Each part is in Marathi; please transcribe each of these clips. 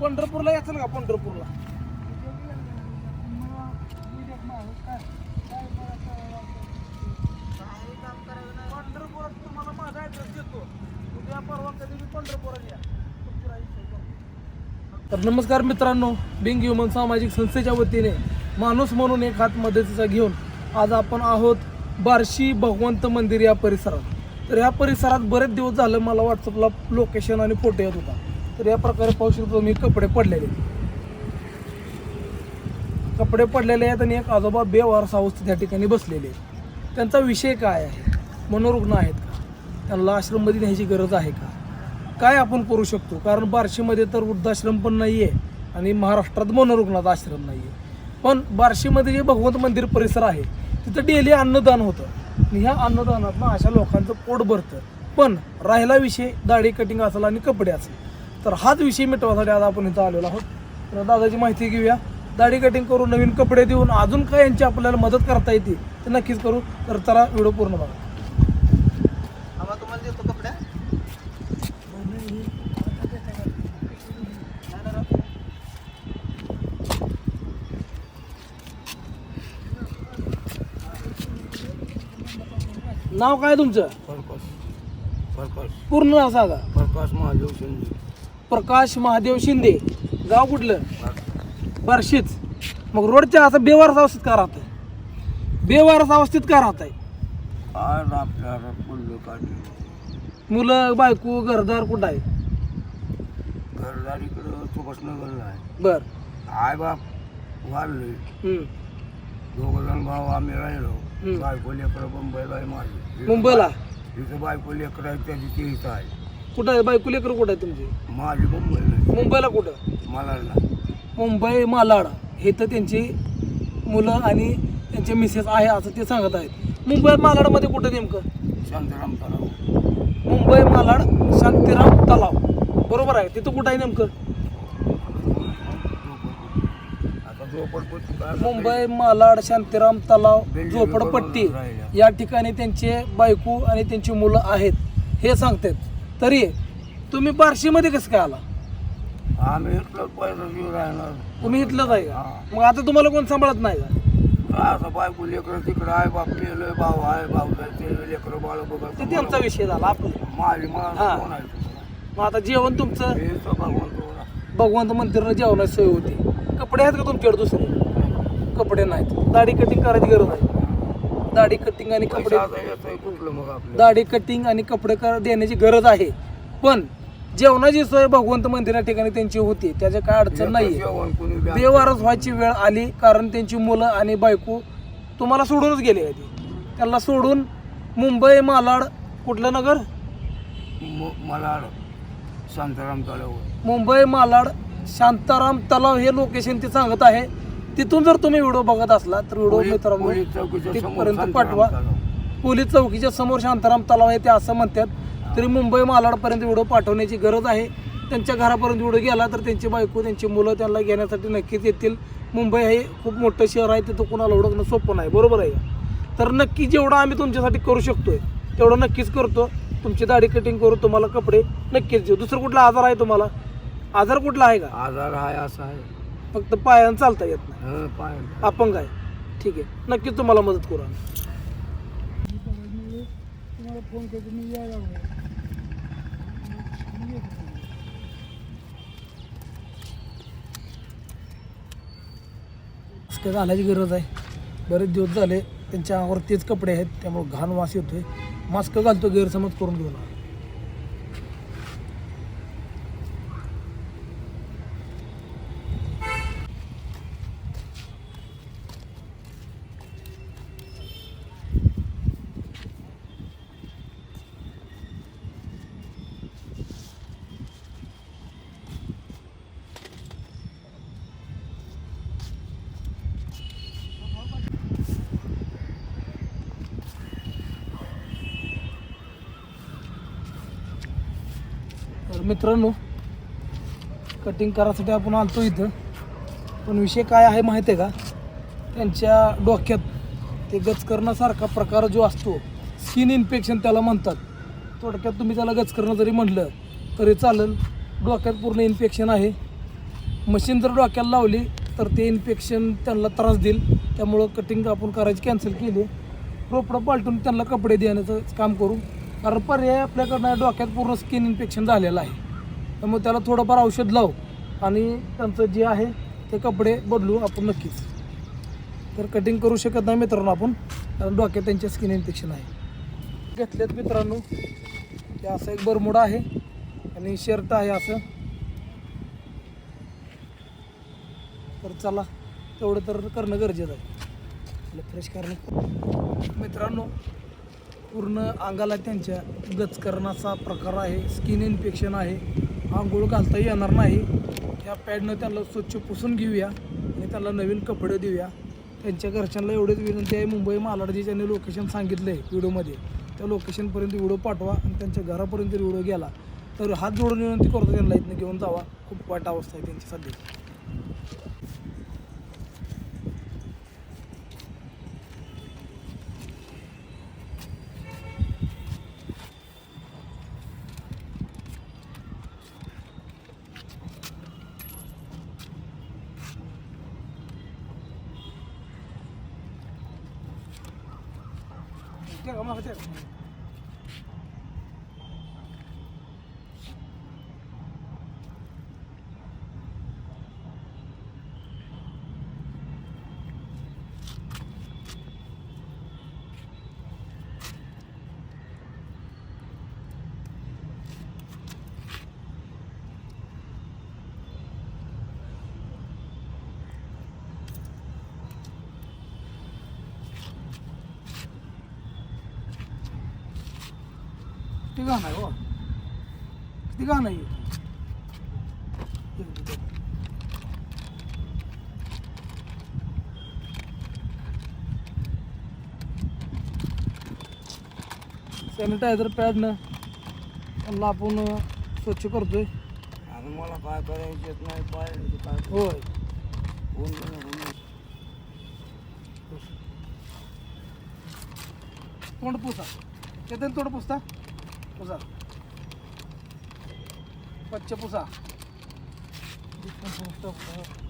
पंढरपूरला याचं का? पंढरपूरला. तर नमस्कार मित्रांनो बिंग ह्युमन सामाजिक संस्थेच्या वतीने माणूस म्हणून एक हात मदतीचा घेऊन आज आपण आहोत बार्शी भगवंत मंदिर या परिसरात. तर या परिसरात बरेच दिवस झालं मला व्हॉट्सअपला लोकेशन आणि फोटो येत होता. तर या प्रकारे पाहू शकतो मी कपडे पडलेले कपडे पडलेले आहेत आणि एक आजोबा बेवारस अवस्थेत त्या ठिकाणी बसलेले आहेत. त्यांचा विषय काय आहे? मनोरुग्ण आहेत का? त्यांना आश्रममध्ये न्यायची गरज आहे का? काय आपण करू शकतो? कारण बार्शीमध्ये तर वृद्धाश्रम पण नाही आहे आणि महाराष्ट्रात मनोरुग्णात आश्रम नाही आहे पण बार्शीमध्ये जे भगवंत मंदिर परिसर आहे तिथं डेली अन्नदान होतं. आणि ह्या अन्नदानातनं अशा लोकांचं पोट भरतं. पण राहिला विषय दाढी कटिंग असेल आणि कपडे असेल. तर हाच विषय मिटवासाठी आज आपण इथं आलेलो आहोत. तर दादाची माहिती घेऊया. दाढी कटिंग करून नवीन कपडे देऊन अजून काय यांची आपल्याला मदत करता येते ते नक्कीच करू. तर चला व्हिडिओ पूर्ण बघा आम्हाला तुम्हाला देतो कपड्या नाव काय तुमचं? प्रकाश. प्रकाश. पूर्ण नाव सांगा. प्रकाश महादेव शिंदे. प्रकाश महादेव शिंदे. गाव कुठलं? बार्शीच मग रोडच्या असं बेवारस अवस्थेत का राहत आहे बेवारस अवस्थेत का राहत आहे आज आपल्याला पुल्ल काढले मुलं बायको घरदार कुठं आहे? घरदारीकडं सुभाषनगरला आहे. बर. आई बाप वारले. हम्म. दोघं जण भाऊ आम्ही राहिलो. हम्म. बायको लेकरं मुंबईला आहे माझी. मुंबईला? तिथं बायको लेकरं आहे त्याची ती इथं आहे. कुठं आहे? बायको लेकर कुठं आहे तुमची? माझी मुंबईला. मुंबईला कुठं? मला मुंबई मालाड. हे तर त्यांची मुलं आणि त्यांचे मिसेस आहे असं ते सांगत आहेत. मुंबई मालाडमध्ये कुठं नेमकं? शांताराम तलाव. मुंबई मालाड शांतीराम तलाव. बरोबर आहे? तिथं कुठं आहे नेमकं आता झोपडपट्टी काय मुंबई मालाड शांतीराम तलाव झोपडपट्टी या ठिकाणी त्यांचे बायको आणि त्यांची मुलं आहेत हे सांगतात. तरी तुम्ही बार्शीमध्ये कसं काय आला? आम्ही राहणार. तुम्ही इथलंच आहे का. मग आता तुम्हाला कोण सांभाळत नाही का? असं बायको लेकरं तिकडं आहे बाप मेलं भाऊ आहे भाऊ ते लेकरं बाळ ते बघत. त्यांचा विषय झाला आपला माझी हा. मग आता जेवण तुमचं? हे भगवंत. भगवंत मंदिरानं जेवणाची सोय होती. कपडे आहेत का तुमच्याकडे दुसरे? कपडे नाहीत. दाढी कटिंग करायची गरज आहे दाढी कटिंग आणि कपडे दाढी कटिंग आणि कपडे कर देण्याची गरज आहे. पण जेवणाची सोय भगवंत मंदिरा ठिकाणी त्यांची होती. त्याच्या काय अडचण नाही बेवारस व्हायची वेळ आली कारण त्यांची मुलं आणि बायको तुम्हाला सोडूनच गेले आहे ते त्यांना सोडून मुंबई मालाड कुठलं नगर? म- मला शांताराम तळ्यावर मुंबई मालाड शांताराम तलाव हे लोकेशन ते सांगत आहे. तिथून जर तुम्ही व्हिडिओ बघत असला तर व्हिडिओ पोलीस- मित्रांनो पोलीस चौकीच्या समोर तिथपर्यंत शांताराम पाठवा. पोलीस चौकीच्या समोर शांताराम तलाव आहे ते असं म्हणतात. तरी मुंबई मालाडपर्यंत व्हिडिओ पाठवण्याची गरज आहे. त्यांच्या घरापर्यंत व्हिडिओ गेला तर त्यांची बायको त्यांची मुलं त्यांना घेण्यासाठी नक्कीच येतील. मुंबई हे खूप मोठं शहर आहे तिथं कुणाला ओळखणं सोपं नाही. बरोबर आहे का? तर नक्की जेवढं आम्ही तुमच्यासाठी करू शकतोय तेवढं नक्कीच करतो. तुमची दाढी कटिंग करू तुम्हाला कपडे नक्कीच देऊ. दुसरं कुठला आजार आहे तुम्हाला? आजार कुठला आहे का? आजार आहे असा आहे. फक्त पायानं चालता येत नाही. हं, पाय अपंग आहे. ठीक आहे. नक्कीच तुम्हाला मदत करू आम्ही. मास्क घालायची गरज आहे. बरेच दिवस झाले त्यांच्या अंगावर तेच कपडे आहेत त्यामुळे घाण वास येतोय. मास्क घालतो गैरसमज करून घेऊ नका. मित्रांनो कटिंग करायसाठी आपण आलतो इथं. पण विषय काय आहे माहिती आहे का? त्यांच्या डोक्यात ते गचकरणासारखा प्रकार जो असतो स्किन इन्फेक्शन त्याला म्हणतात. थोडक्यात तुम्ही त्याला गचकरणं जरी म्हटलं तरी चालेल. डोक्यात पूर्ण इन्फेक्शन आहे. मशीन जर डोक्याला लावली तर ते इन्फेक्शन त्यांना त्रास देईल. त्यामुळं कटिंग आपण करायची कॅन्सल केली. रोपडं पालटून त्यांना कपडे देण्याचं काम करू. कारण पर्याय आपल्याकडनं डोक्यात पूर्ण स्किन इन्फेक्शन झालेलं आहे. त्यामुळे त्याला थोडंफार औषध लावू आणि त्यांचं जे आहे ते कपडे बदलू आपण नक्कीच. तर कटिंग करू शकत नाही मित्रांनो आपण कारण डोक्यात त्यांच्या स्किन इन्फेक्शन आहे. घेतलेत मित्रांनो ते असं एक बरमुडा आहे आणि शर्ट आहे असं. तर चला तेवढं तर करणं गरजेचं आहे. फ्रेश करणं. मित्रांनो पूर्ण अंगाला त्यांच्या गचकरणाचा प्रकार आहे स्किन इन्फेक्शन आहे आंघोळ घालता येणार नाही. त्या पॅडनं त्यांना स्वच्छ पुसून घेऊया आणि त्यांना नवीन कपडे देऊया. त्यांच्या घरच्यांना एवढेच विनंती आहे मुंबई मालाड ज्यांनी लोकेशन सांगितलं आहे व्हिडिओमध्ये. त्या लोकेशनपर्यंत व्हिडिओ पाठवा आणि त्यांच्या घरापर्यंत व्हिडिओ गेला. तर हात जोडून विनंती करतो त्यांना इथनं घेऊन जावा. खूप वाईट अवस्था आहे त्यांची सध्या. ठीक आहे मग किती गाणं आहे हो किती गाणं आहे सॅनिटायझर पॅडनं आपण स्वच्छ करतोय. आता मला काय करायचं येत नाही पाय काय होय. तोंड पुसा. येते तोंड पुसता? पुसा. स्वच्छ पुसा. तोंड काढ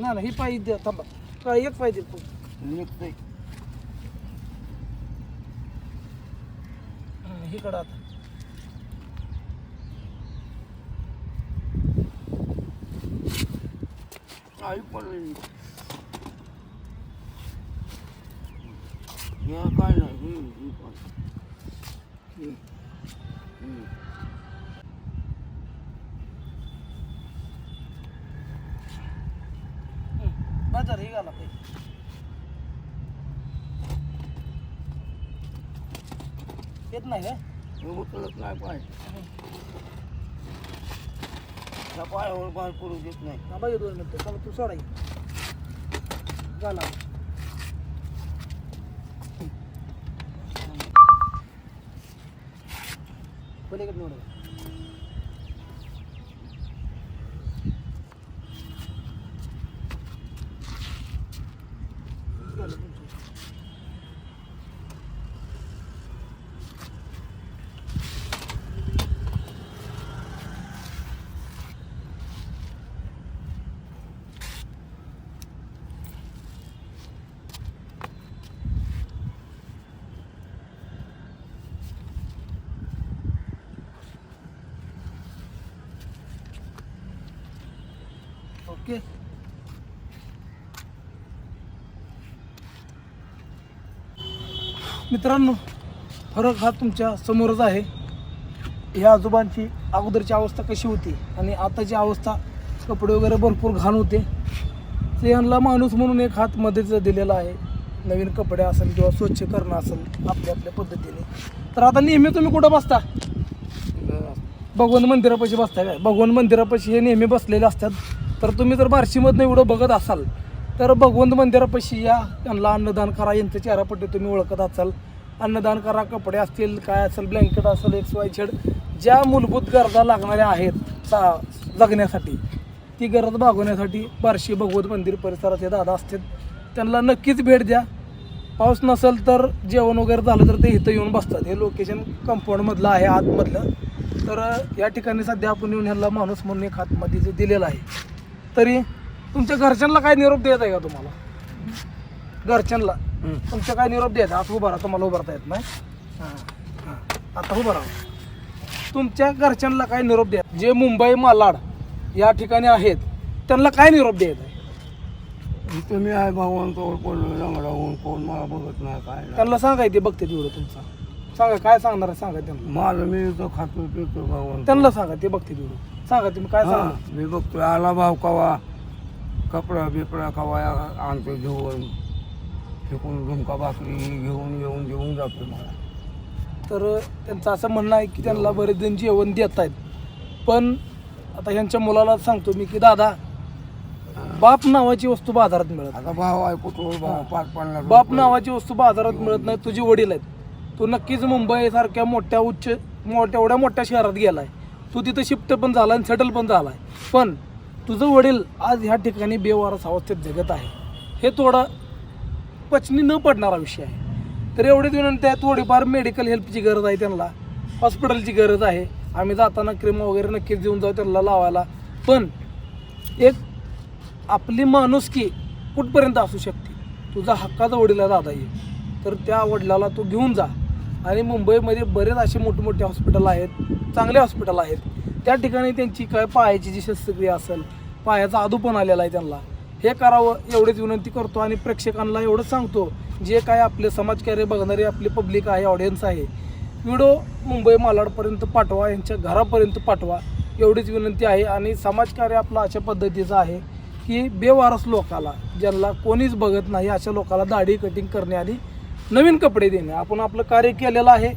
नाही नाही ही पाय द्या थांबा. काय एक पाहिजे निघतंय ही कडा आता. आई पडली काय नाही निघाला पाहिजे येत नाही का उचलत नाही पाय. त्या पायावर बाहेर पडू देत नाही. थांबा ये दोन मिनिटं. चला तू सोडा ये. झाला पलीकडे निवडा ओके. मित्रांनो फरक हा तुमच्या समोरच आहे. या आजोबांची अगोदरची अवस्था कशी होती आणि आताची अवस्था कपडे वगैरे भरपूर घाण होते. ते यांना माणूस म्हणून एक हात मध्येच दिलेला आहे. नवीन कपडे असेल किंवा स्वच्छ करणं असेल आपल्या आपल्या पद्धतीने. तर आता नेहमी तुम्ही कुठं बसता? भगवान मंदिरापाशी बसताय काय? भगवान मंदिरापाशी हे नेहमी बसलेले असतात. तर तुम्ही जर बार्शीमधनं एवढं बघत असाल तर भगवंत मंदिरापाशी या त्यांना अन्नदान करा. यांचं चेहरापट्टी तुम्ही ओळखत असाल. अन्नदान करा कपडे असतील काय असेल ब्लँकेट असेल एक्स वाय झेड ज्या मूलभूत गरजा लागणाऱ्या आहेत सा जगण्यासाठी ती गरज भागवण्यासाठी बार्शी भगवत मंदिर परिसरात हे दादा असतात त्यांना नक्कीच भेट द्या. पाऊस नसेल तर जेवण वगैरे झालं तर ते इथं येऊन बसतात. हे लोकेशन कंपाऊंडमधलं आहे आतमधलं. तर या ठिकाणी सध्या आपण येऊन ह्याला माणूस म्हणून एक हातमध्ये जे दिलेलं आहे. तरी तुमच्या घरच्यांना काय निरोप द्यायचा आहे का तुम्हाला? घरच्यांना? तुमच्या काय निरोप द्यायचा आता उभा राहा तुम्हाला उभारता येत नाही. हां हां. आता उभं राहा. तुमच्या घरच्यांना काय निरोप द्या जे मुंबई मालाड या ठिकाणी आहेत त्यांना काय निरोप द्यायचा आहे इथं मी आहे भगवंतावर पडलो लंगडा होऊन कोण मला बघत नाही काय नाही. त्यांना सांगा ते बघते तेवढं तुमचा. सांगा काय सांगणार आहे? सांगा त्यांना. माझं मी इथं खातो पितो भगवंत त्यांना सांगा ते बघते तेवढं. सांगा तुम्ही काय हा, सांगा? मी बघतोय आला भाव कवा? कपडा बिपडा कवा आणतो घेऊन. फेकून झुमका भाकरी घेऊन घेऊन घेऊन जातो मला. तर त्यांचं असं म्हणणं आहे की त्यांना बरेच जण जेवण देत आहेत. पण आता ह्यांच्या मुलाला सांगतो मी की दादा बाप नावाची वस्तू बाजारात मिळत. आता भाव आहे कुठं भाव पाच पन्नास बाप. नावाची वस्तू बाजारात मिळत नाही तुझे वडील आहेत. तू नक्कीच मुंबई सारख्या मोठ्या उच्च मोठ्या एवढ्या मोठ्या शहरात गेलाय. तू तिथं शिफ्ट पण झाला आणि सेटल पण झाला आहे पण तुझं वडील आज ह्या ठिकाणी बेवारस अवस्थेत जगत आहे. हे थोडं पचनी न पडणारा विषय आहे. तर एवढीच विनंती आहे थोडीफार मेडिकल हेल्पची गरज आहे त्यांना. हॉस्पिटलची गरज आहे. आम्ही जाताना क्रीम वगैरे नक्कीच देऊन जाऊ त्यांना लावायला. पण एक आपली माणुसकी कुठपर्यंत असू शकते? तुझा हक्काचा वडील दादा येईल तर त्या वडिलाला तू घेऊन जा. आणि मुंबईमध्ये बरेच असे मोठमोठे हॉस्पिटल आहेत चांगले हॉस्पिटल आहेत. त्या ठिकाणी त्यांची काय पायाची जी शस्त्रक्रिया असेल पायाचा आदूपण आलेला आहे त्यांना. हे करावं एवढीच विनंती करतो आणि प्रेक्षकांना एवढंच सांगतो जे काय आपले समाजकार्य बघणारे आपली पब्लिक आहे ऑडियन्स आहे व्हिडिओ मुंबई मालाडपर्यंत पाठवा यांच्या घरापर्यंत पाठवा एवढीच विनंती आहे. आणि समाजकार्य आपलं अशा पद्धतीचं आहे की बेवारस लोकाला ज्यांना कोणीच बघत नाही अशा लोकाला दाढी कटिंग करणे आणि नवीन कपडे देणे. आपण आपलं कार्य केलेलं आहे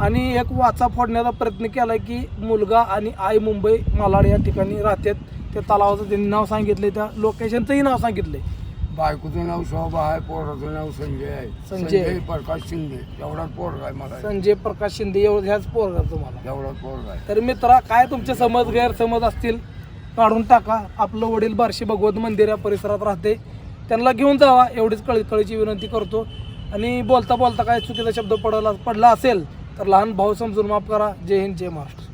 आणि एक वाचा फोडण्याचा प्रयत्न केला की मुलगा आणि आई मुंबई मालाड या ठिकाणी राहतात. त्या तलावाचं त्यांनी नाव सांगितले त्या लोकेशनचंही नाव सांगितले बायकोचं नाव शोभा आहे पोराचं नाव संजय आहे. संजय. प्रकाश शिंदे. एवढाच पोरगा आहे मला. संजय प्रकाश शिंदे एवढं ह्याच पोरगा तुम्हाला. एवढाच पोरगा आहे. तर मित्रा काय तुमचे समज गैरसमज असतील काढून टाका. आपलं वडील बार्शी भगवत मंदिर या परिसरात राहते. त्यांना घेऊन जावा. एवढीच कळी कळीची विनंती करतो. आणि बोलता बोलता काय चुकीचा शब्द पडला पडला असेल तर लहान भाऊ समजून माफ करा. जय हिंद जय महाराष्ट्र.